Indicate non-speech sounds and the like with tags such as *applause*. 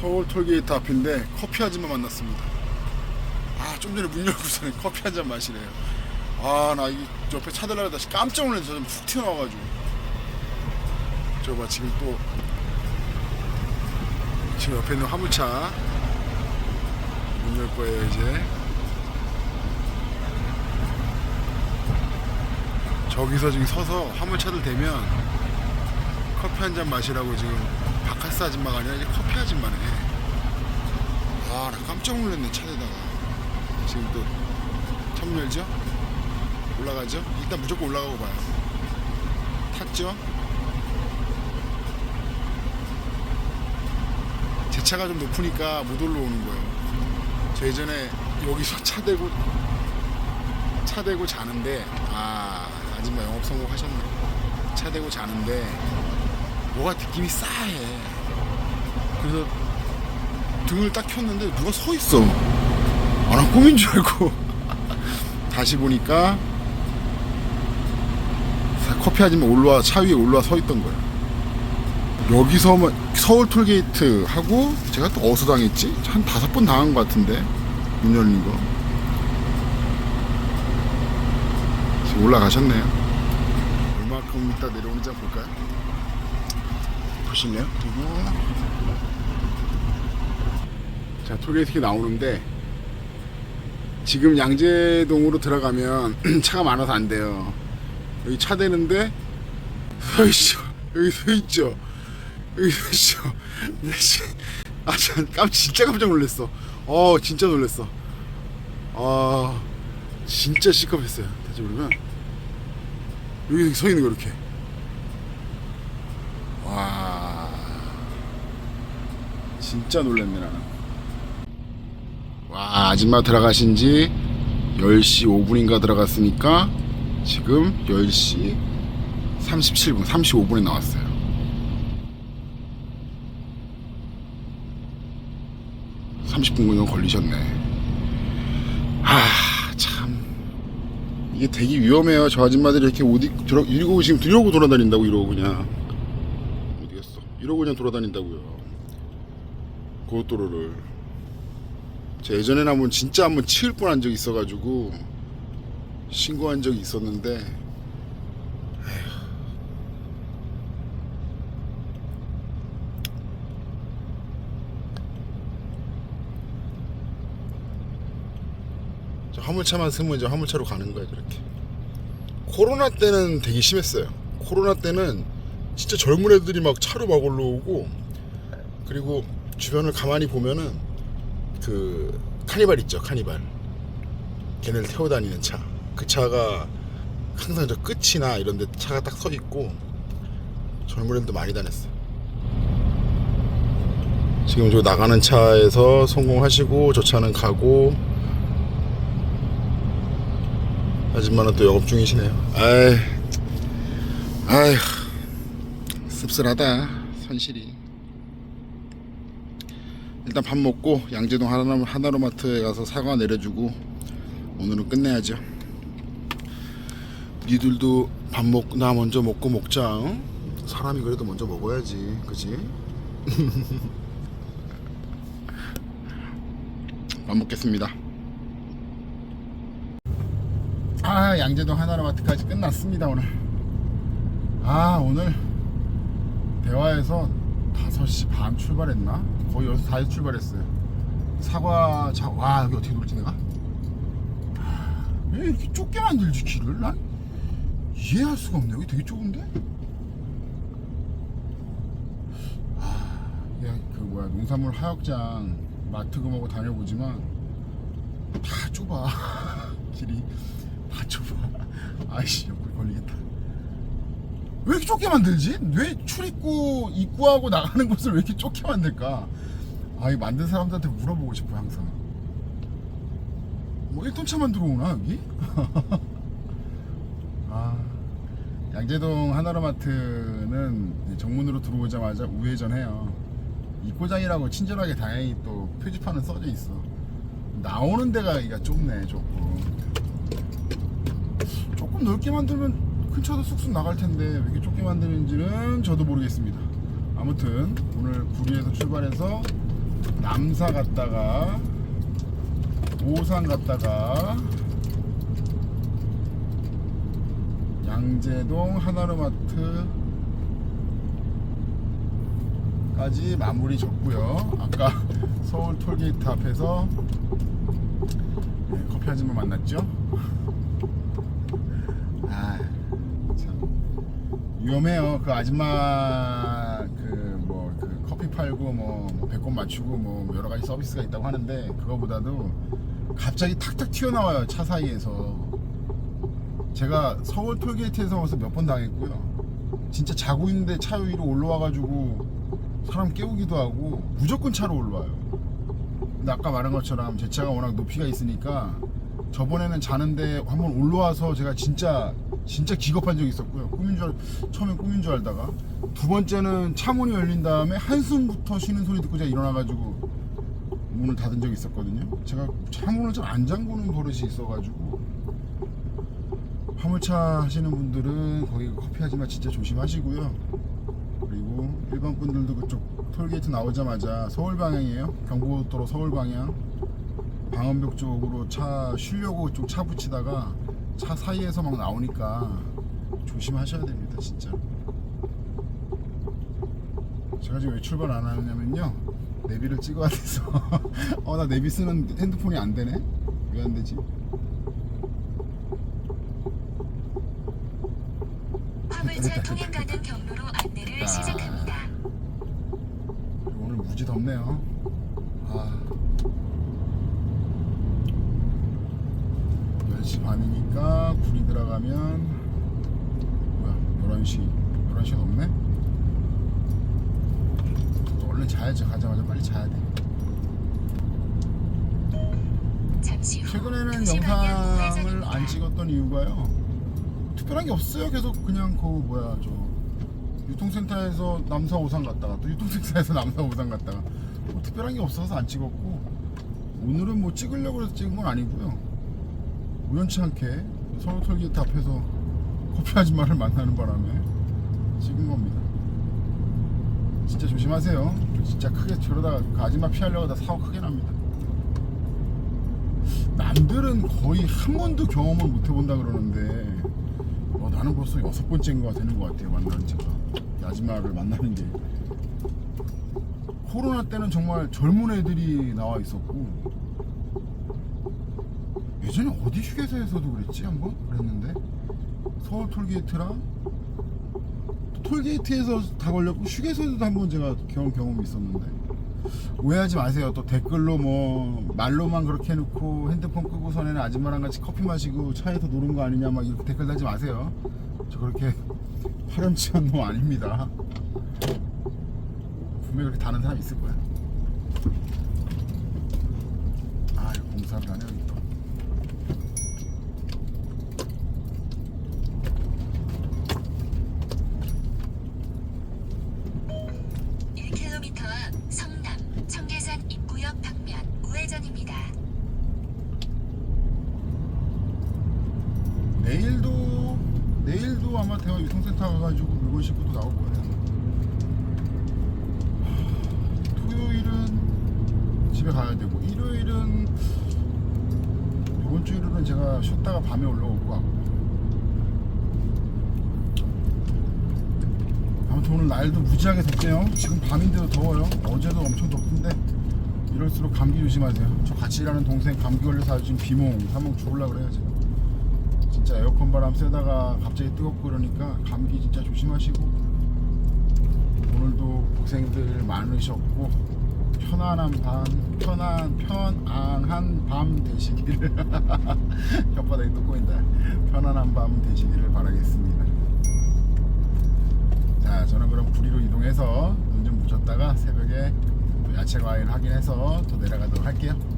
서울 톨게이트 앞인데 커피 아줌마 만났습니다. 아, 좀 전에 문 열고서는 *laughs* 커피 한 잔 마시래요. 아, 나 이 옆에 차들라다 다시 깜짝 놀라서 좀훅 튀어나와가지고. 저 봐, 지금 또 지금 옆에 있는 화물차 문 열 거예요, 이제. 저기서 지금 서서 화물차들 대면 커피 한 잔 마시라고 지금 바카스 아줌마가 아니라 이제 커피 아줌마네. 아, 나 깜짝 놀랐네, 차에다가. 지금 또, 참 열죠? 올라가죠? 일단 무조건 올라가고 봐요. 탔죠? 제 차가 좀 높으니까 못 올라오는 거예요. 저 예전에 여기서 차 대고, 차 대고 자는데, 아, 아줌마 영업 성공하셨네. 차 대고 자는데, 뭐가 느낌이 싸해. 그래서 등을 딱 켰는데 누가 서 있어. 아, 나 꿈인 줄 알고. *laughs* 다시 보니까 커피 아줌마 올라와 차 위에 올라와 서 있던 거야. 여기서만 서울 톨게이트 하고 제가 또 어디서 당했지? 한 다섯 번 당한 것 같은데 문 열린 거. 지금 올라가셨네요. 얼마큼 이따 내려오는지 한번 볼까요? 그리고 자 톨게이트에 나오는데 지금 양재동으로 들어가면 *clears throat* 차가 많아서 안 돼요. 여기 차 대는데 서 있죠. 여기 서 있죠. 여기 서 있죠. *laughs* 아, 참, 깜 진짜 깜짝 놀랐어. 어, 진짜 놀랐어. 아, 진짜 시겁했어요. 다시 보면 여기 서 있는 거 이렇게. 와, 진짜 놀랐네 나는. 와 아줌마 들어가신 지 10시 5분인가 들어갔으니까 지금 10시 37분 35분에 나왔어요. (30분) 정도 걸리셨네. 아 참. 이게 되게 위험해요. 저 아줌마들이 이렇게 옷 입고 들어, 이러고 지금 이러고 돌아다닌다고 이러고 그냥. 어디 갔어? 이러고 그냥 돌아다닌다고요. 고속도로를 제 예전에는 한번 진짜 한번 치을 뻔한 적이 있어가지고 신고한 적이 있었는데 화물차만 쓰면 이제 화물차로 가는 거야 저렇게. 코로나 때는 되게 심했어요. 코로나 때는 진짜 젊은 애들이 막 차로 막 올라오고 그리고 주변을 가만히 보면은 그 카니발 있죠 카니발. 걔네를 태워 다니는 차. 그 차가 항상 저 끝이나 이런 데 차가 딱 서 있고 젊은 애들도 많이 다녔어요. 지금 저 나가는 차에서 성공하시고 저 차는 가고 아줌마는 또 영업 중이시네요. 아이 아휴 씁쓸하다 선실이 일단 밥 먹고 양재동 하나로, 하나로마트에 가서 사과 내려주고 오늘은 끝내야죠. 니들도 밥 먹고 나 먼저 먹고 먹자. 응? 사람이 그래도 먼저 먹어야지, 그지? *laughs* 밥 먹겠습니다. 아 양재동 하나로마트까지 끝났습니다 오늘. 아 오늘 대화에서 5시 반 출발했나? 거의 여기서 4시 출발했어요. 사과 자, 와 여기 어떻게 돌지 내가? 아, 왜 이렇게 좁게 만들지 길을? 난 이해할 수가 없네. 여기 되게 좁은데? 아, 이게 그 뭐야 농산물 하역장 마트 금하고 다녀보지만 다 좁아. *laughs* 길이 다 좁아. 아이씨 옆구리 걸리겠다. 왜 이렇게 좁게 만들지? 왜 출입구 입구하고 나가는 곳을 왜 이렇게 좁게 만들까? 아, 이 만든 사람들한테 물어보고 싶어 항상. 뭐 1톤 차만 들어오나 여기? *laughs* 아, 양재동 하나로마트는 정문으로 들어오자마자 우회전해요. 입고장이라고 친절하게 다행히 또 표지판은 써져 있어. 나오는 데가 여기가 좁네 조금. 조금 넓게 만들면 큰 차도 쑥쑥 나갈 텐데 왜 이렇게 좁게 만드는지는 저도 모르겠습니다. 아무튼 오늘 구리에서 출발해서 남사 갔다가 오산 갔다가 양재동 하나로마트 까지 마무리 졌고요. 아까 *laughs* 서울 톨게이트 앞에서 네, 커피 아줌마 만났죠. 아, 참 위험해요. 그 아줌마 그뭐 그 커피 팔고 뭐, 뭐 배꼽 맞추고 뭐 여러 가지 서비스가 있다고 하는데 그거보다도 갑자기 탁탁 튀어나와요 차 사이에서. 제가 서울 톨게이트에서 와서 몇 번 당했고요. 진짜 자고 있는데 차 위로 올라와가지고 사람 깨우기도 하고 무조건 차로 올라와요. 근데 아까 말한 것처럼 제 차가 워낙 높이가 있으니까 저번에는 자는데 한번 올라와서 제가 진짜 진짜 기겁한 적이 있었고요. 꿈인 줄 알, 처음엔 꿈인 줄 알다가 두 번째는 차 문이 열린 다음에 한숨부터 쉬는 소리 듣고 제가 일어나가지고 문을 닫은 적이 있었거든요. 제가 차 문을 잘 안 잠그는 버릇이 있어가지고 화물차 하시는 분들은 거기 커피 하지만 진짜 조심하시고요. 그리고 일반 분들도 그쪽 톨게이트 나오자마자 서울 방향이에요. 경부고속도로 서울 방향. 방언벽 쪽으로 차 쉬려고 좀 차 붙이다가 차 사이에서 막 나오니까 조심하셔야 됩니다, 진짜. 제가 지금 왜 출발 안 하냐면요. 내비를 찍어야 돼서. *laughs* 어, 나 내비 쓰는 핸드폰이 안 되네? 왜 안 되지? 화물차 통행 가능 경로로 안내를 아. 시작합니다. 오늘 무지 덥네요. 아. 10시 반이니까 들어가면 뭐야 11시 11시 넘네? 또 얼른 자야죠 가자마자 빨리 자야 돼 최근에는 영상을. 안 찍었던 이유가요 특별한 게 없어요 계속 그냥 그 뭐야 저 유통센터에서 남사 오산 갔다가 또 유통센터에서 *laughs* 남사 오산 갔다가 뭐 특별한 게 없어서 안 찍었고 오늘은 뭐 찍으려고 해서 찍은 건 아니고요 우연치 않게 서울 톨게이트 앞에서 커피 아줌마를 만나는 바람에 찍은 겁니다. 진짜 조심하세요. 진짜 크게 저러다가 그 아줌마 피하려고 다 사고 크게 납니다. 남들은 거의 한 번도 경험을 못 해본다 그러는데 어, 나는 벌써 여섯 번째인 거 되는 것 같아요 만나는 제가. 이 아줌마를 만나는 게. 코로나 때는 정말 젊은 애들이 나와 있었고 예전에 어디 휴게소에서도 그랬지 한 번 그랬는데 서울 톨게이트랑 또 톨게이트에서 다 걸렸고 휴게소에서도 한 번 제가 경험 경험이 있었는데 오해하지 마세요. 또 댓글로 뭐 말로만 그렇게 해놓고 핸드폰 끄고서는 아줌마랑 같이 커피 마시고 차에서 노는 거 아니냐 막 이렇게 댓글 달지 마세요. 저 그렇게 *laughs* 파렴치한 놈 아닙니다. 분명히 그렇게 다는 사람 있을 거야. 아, 이거 공사를 하네 대화 유통센터 가가지고 물건 싣고 또 나올 거예요. 하, 토요일은 집에 가야 되고 일요일은 이번 주 일요일은 제가 쉬었다가 밤에 올라올 것 같고. 아무튼 오늘 날도 무지하게 덥네요. 지금 밤인데도 더워요. 어제도 엄청 덥던데 이럴수록 감기 조심하세요. 저 같이 일하는 동생 감기 걸려서 지금 비몽 사몽 죽을라 그래요 지금. 진짜 에어컨 바람 쐬다가 갑자기 뜨겁고 그러니까 감기 진짜 조심하시고. 오늘도 고생들 많으셨고 편안한 밤 편안 편안한 밤 되시기를. *laughs* 혓바닥이 또 꼬인다. 편안한 밤 되시기를 바라겠습니다. 자 저는 그럼 구리로 이동해서 눈좀 붙였다가 새벽에 또 야채 과일 확인해서 또 내려가도록 할게요